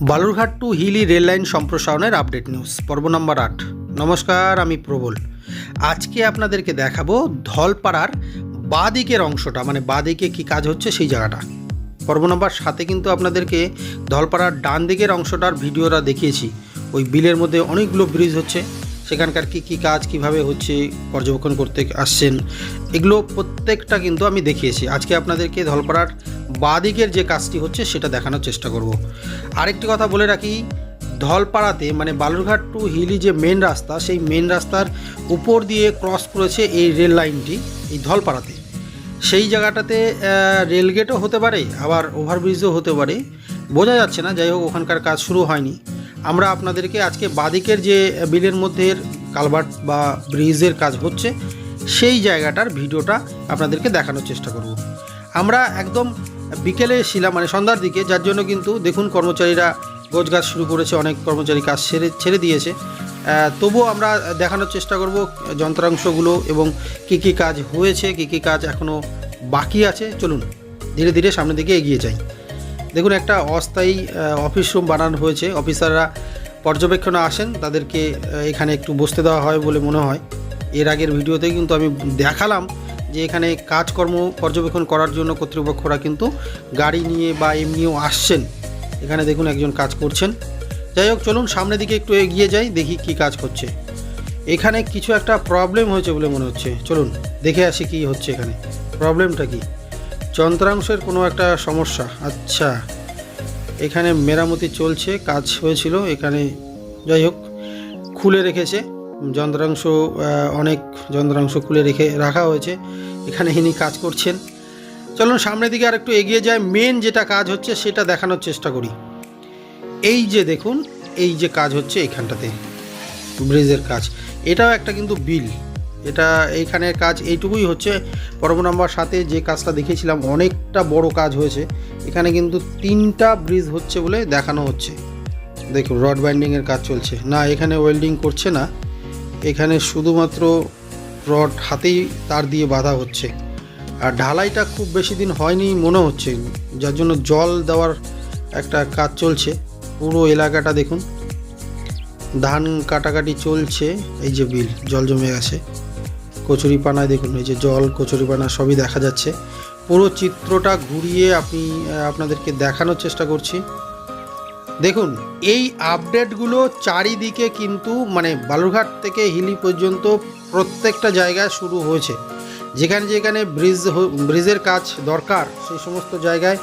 Balurghat to Hili rail line সম্প্রসারণের update news, পর্ব নম্বর আট। নমস্কার, আমি প্রবল। আজকে আপনাদেরকে দেখাবো ধলপাড়ার বাদিকের অংশটা মানে বাদিকে কি কাজ হচ্ছে সেই জায়গাটা। পর্ব নম্বর সাথে কিন্তু আপনাদেরকে ধলপাড়ার ডান দিকের অংশটার ভিডিওটা দেখিয়েছি। ওই বিলের মধ্যে অনেকগুলো ব্রিজ হচ্ছে। সেখানকার কি কি কাজ, কীভাবে হচ্ছে পর্যবেক্ষণ করতে আসছেন, এগুলো প্রত্যেকটা কিন্তু আমি দেখিয়েছি। আজকে আপনাদেরকে ধলপাড়ার বাদিকের যে কাজটি হচ্ছে সেটা দেখানোর চেষ্টা করব। আরেকটি কথা বলে রাখি, ধলপাড়াতে মানে বালুরঘাট টু হিলি যে মেন রাস্তা, সেই মেন রাস্তার উপর দিয়ে ক্রস করেছে এই রেল লাইনটি এই ধলপাড়াতে। সেই জায়গাটাতে রেলগেটও হতে পারে, আবার ওভারব্রিজও হতে পারে, বোঝা যাচ্ছে না, যাই হোক, ওখানকার কাজ শুরু হয়নি। আমরা আপনাদেরকে আজকে বাদিকের যে বিলের মধ্যে কালভার্ট বা ব্রিজের কাজ হচ্ছে, সেই জায়গাটার ভিডিওটা আপনাদেরকে দেখানোর চেষ্টা করব। আমরা একদম বিকেলে ছিলাম মানে সন্ধ্যার দিকে, যার জন্য কিন্তু দেখুন কর্মচারীরা গোছগাছ শুরু করেছে, অনেক কর্মচারী কাজ ছেড়ে ছেড়ে দিয়েছে। তবুও আমরা দেখানোর চেষ্টা করব যন্ত্রাংশগুলো এবং কি কি কাজ হয়েছে, কি কি কাজ এখনও বাকি আছে। চলুন, ধীরে ধীরে সামনের দিকে এগিয়ে যাই। দেখুন, একটা অস্থায়ী অফিস রুম বানানো হয়েছে। অফিসাররা পর্যবেক্ষণে আসেন, তাদেরকে এখানে একটু বসতে দেওয়া হয় বলে মনে হয়। এর আগের ভিডিওতে কিন্তু আমি দেখালাম যে এখানে কাজকর্ম পর্যবেক্ষণ করার জন্য কর্তৃপক্ষরা কিন্তু গাড়ি নিয়ে বা এমনিও আসছেন। এখানে দেখুন, একজন কাজ করছেন। যাই হোক, চলুন সামনের দিকে একটু এগিয়ে যাই, দেখি কি কাজ করছে এখানে কিছু একটা প্রবলেম হয়েছে বলে মনে হচ্ছে। চলুন, দেখে আসি কি হচ্ছে এখানে। প্রবলেমটা কি? যন্ত্রাংশের কোনো একটা সমস্যা। আচ্ছা এখানে মেরামতি চলছে, কাজ হয়েছিল, এখানে যাই হোক, খুলে রেখেছে। যন্ত্রাংশ অনেক যন্ত্রাংশ খুলে রেখে রাখা হয়েছে, এখানে ইনি কাজ করছেন। চলুন সামনের দিকে আর একটু এগিয়ে যায় মেন যেটা কাজ হচ্ছে সেটা দেখানোর চেষ্টা করি। এই যে দেখুন, এই যে কাজ হচ্ছে এইখানটাতে ব্রিজের কাজ। এটাও একটা কিন্তু বিল। এটা এইখানের কাজ এইটুকুই হচ্ছে। পরব নম্বর সাথে যে কাজটা দেখিয়েছিলাম, অনেকটা বড় কাজ হয়েছে। এখানে কিন্তু তিনটা ব্রিজ হচ্ছে বলে দেখানো হচ্ছে। দেখুন রড বাইন্ডিংয়ের কাজ চলছে। না, এখানে ওয়েল্ডিং করছে না। এখানে শুধুমাত্র রড হাতেই তার দিয়ে বাঁধা হচ্ছে। আর ঢালাইটা খুব বেশি দিন হয়নি মনে হচ্ছে। যার জন্য জল দেওয়ার একটা কাজ চলছে। পুরো এলাকাটা দেখুন। ধান কাটাকাটি চলছে। এই যে বিল, জল জমে গেছে। কচুরিপানায় দেখুন, এই যে জল, কচুরিপানা সবই দেখা যাচ্ছে। পুরো চিত্রটা ঘুরিয়ে আপনি আপনাদেরকে দেখানোর চেষ্টা করছি। দেখুন, এই আপডেটগুলো চারিদিকে কিন্তু মানে বালুরঘাট থেকে হিলি পর্যন্ত প্রত্যেকটা জায়গায় শুরু হয়েছে। যেখানে যেখানে ব্রিজ ব্রিজের কাজ দরকার, সেই সমস্ত জায়গায়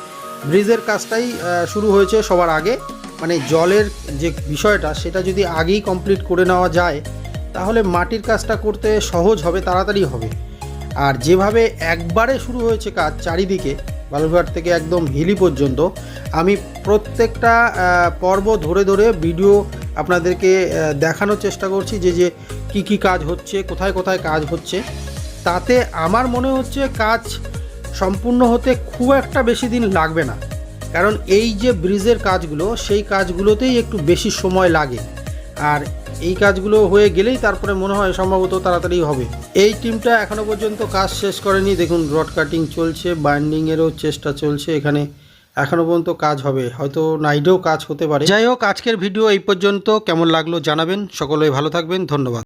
ব্রিজের কাজটাই শুরু হয়েছে সবার আগে। মানে জলের যে বিষয়টা, সেটা যদি আগেই কমপ্লিট করে নেওয়া যায় তাহলে মাটির কাজটা করতে সহজ হবে, তাড়াতাড়ি হবে। আর যেভাবে একবারে শুরু হয়েছে কাজ চারিদিকে, বালুরঘাট থেকে একদম হিলি পর্যন্ত, আমি প্রত্যেকটা পর্ব ধরে ধরে ভিডিও আপনাদেরকে দেখানোর চেষ্টা করছি যে যে কি কি কাজ হচ্ছে, কোথায় কোথায় কাজ হচ্ছে। তাতে আমার মনে হচ্ছে কাজ সম্পূর্ণ হতে খুব একটা বেশি দিন লাগবে না। কারণ এই যে ব্রিজের কাজগুলো, সেই কাজগুলোতেই একটু বেশি সময় লাগে। আর এই কাজগুলো হয়ে গেলেই তারপরে মনে হয় সম্ভবত তাড়াতাড়ি হবে। এই টিমটা এখনও পর্যন্ত কাজ শেষ করেনি। দেখুন, রড কাটিং চলছে বাইন্ডিংয়েরও চেষ্টা চলছে এখানে। এখনও পর্যন্ত কাজ হবে। হয়তো নাইডেও কাজ হতে পারে। যাই হোক, আজকের ভিডিও এই পর্যন্ত। কেমন লাগল জানাবেন। সকলেই ভালো থাকবেন। ধন্যবাদ।